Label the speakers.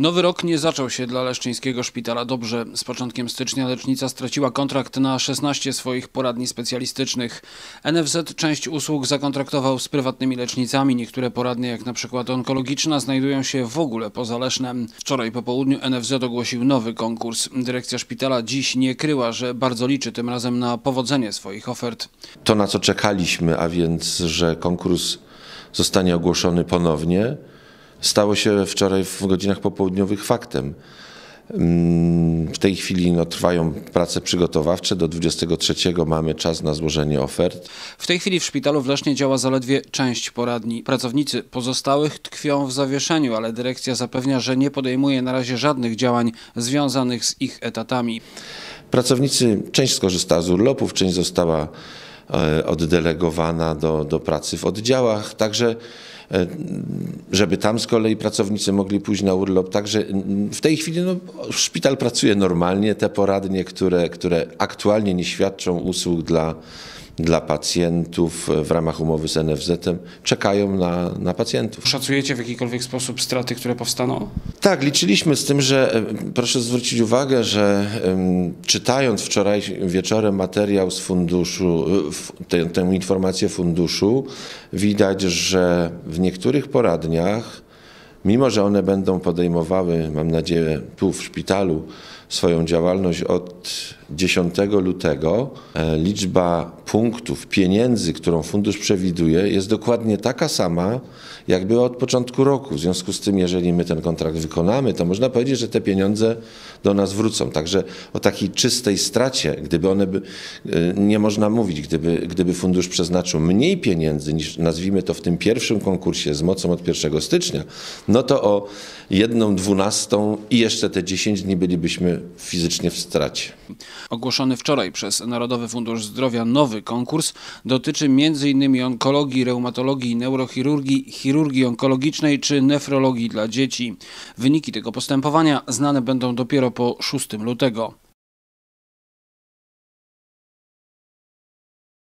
Speaker 1: Nowy rok nie zaczął się dla Leszczyńskiego Szpitala dobrze. Z początkiem stycznia lecznica straciła kontrakt na 16 swoich poradni specjalistycznych. NFZ część usług zakontraktował z prywatnymi lecznicami. Niektóre poradnie, jak na przykład onkologiczna, znajdują się w ogóle poza Lesznem. Wczoraj po południu NFZ ogłosił nowy konkurs. Dyrekcja szpitala dziś nie kryła, że bardzo liczy tym razem na powodzenie swoich ofert.
Speaker 2: To, na co czekaliśmy, a więc, że konkurs zostanie ogłoszony ponownie, stało się wczoraj w godzinach popołudniowych faktem. Mm, W tej chwili no, trwają prace przygotowawcze. Do 23 mamy czas na złożenie ofert.
Speaker 1: W tej chwili w szpitalu w Lesznie działa zaledwie część poradni. Pracownicy pozostałych tkwią w zawieszeniu, ale dyrekcja zapewnia, że nie podejmuje na razie żadnych działań związanych z ich etatami.
Speaker 2: Pracownicy, część skorzystała z urlopów, część została oddelegowana do, do pracy w oddziałach, także e, żeby tam z kolei pracownicy mogli pójść na urlop. Także w tej chwili no, szpital pracuje normalnie. Te poradnie, które, które aktualnie nie świadczą usług dla, dla pacjentów w ramach umowy z NFZ-em, czekają na, na pacjentów.
Speaker 1: Szacujecie w jakikolwiek sposób straty, które powstaną?
Speaker 2: Tak, liczyliśmy z tym, że e, proszę zwrócić uwagę, że czytając wczoraj wieczorem materiał z funduszu, e, tę, tę informację funduszu, widać, że w niektórych poradniach, mimo że one będą podejmowały, mam nadzieję, tu w szpitalu swoją działalność od 10 lutego, e, liczba punktów, pieniędzy, którą fundusz przewiduje, jest dokładnie taka sama, jak była od początku roku. W związku z tym, jeżeli my ten kontrakt wykonamy, to można powiedzieć, że te pieniądze do nas wrócą. Także o takiej czystej stracie, gdyby one by, e, nie można mówić, gdyby, gdyby fundusz przeznaczył mniej pieniędzy niż nazwijmy to w tym pierwszym konkursie z mocą od 1 stycznia, no to o jedną dwunastą i jeszcze te 10 dni bylibyśmy fizycznie w stracie.
Speaker 1: Ogłoszony wczoraj przez Narodowy Fundusz Zdrowia nowy konkurs dotyczy m.in. onkologii, reumatologii, neurochirurgii, chirurgii onkologicznej czy nefrologii dla dzieci. Wyniki tego postępowania znane będą dopiero po 6 lutego.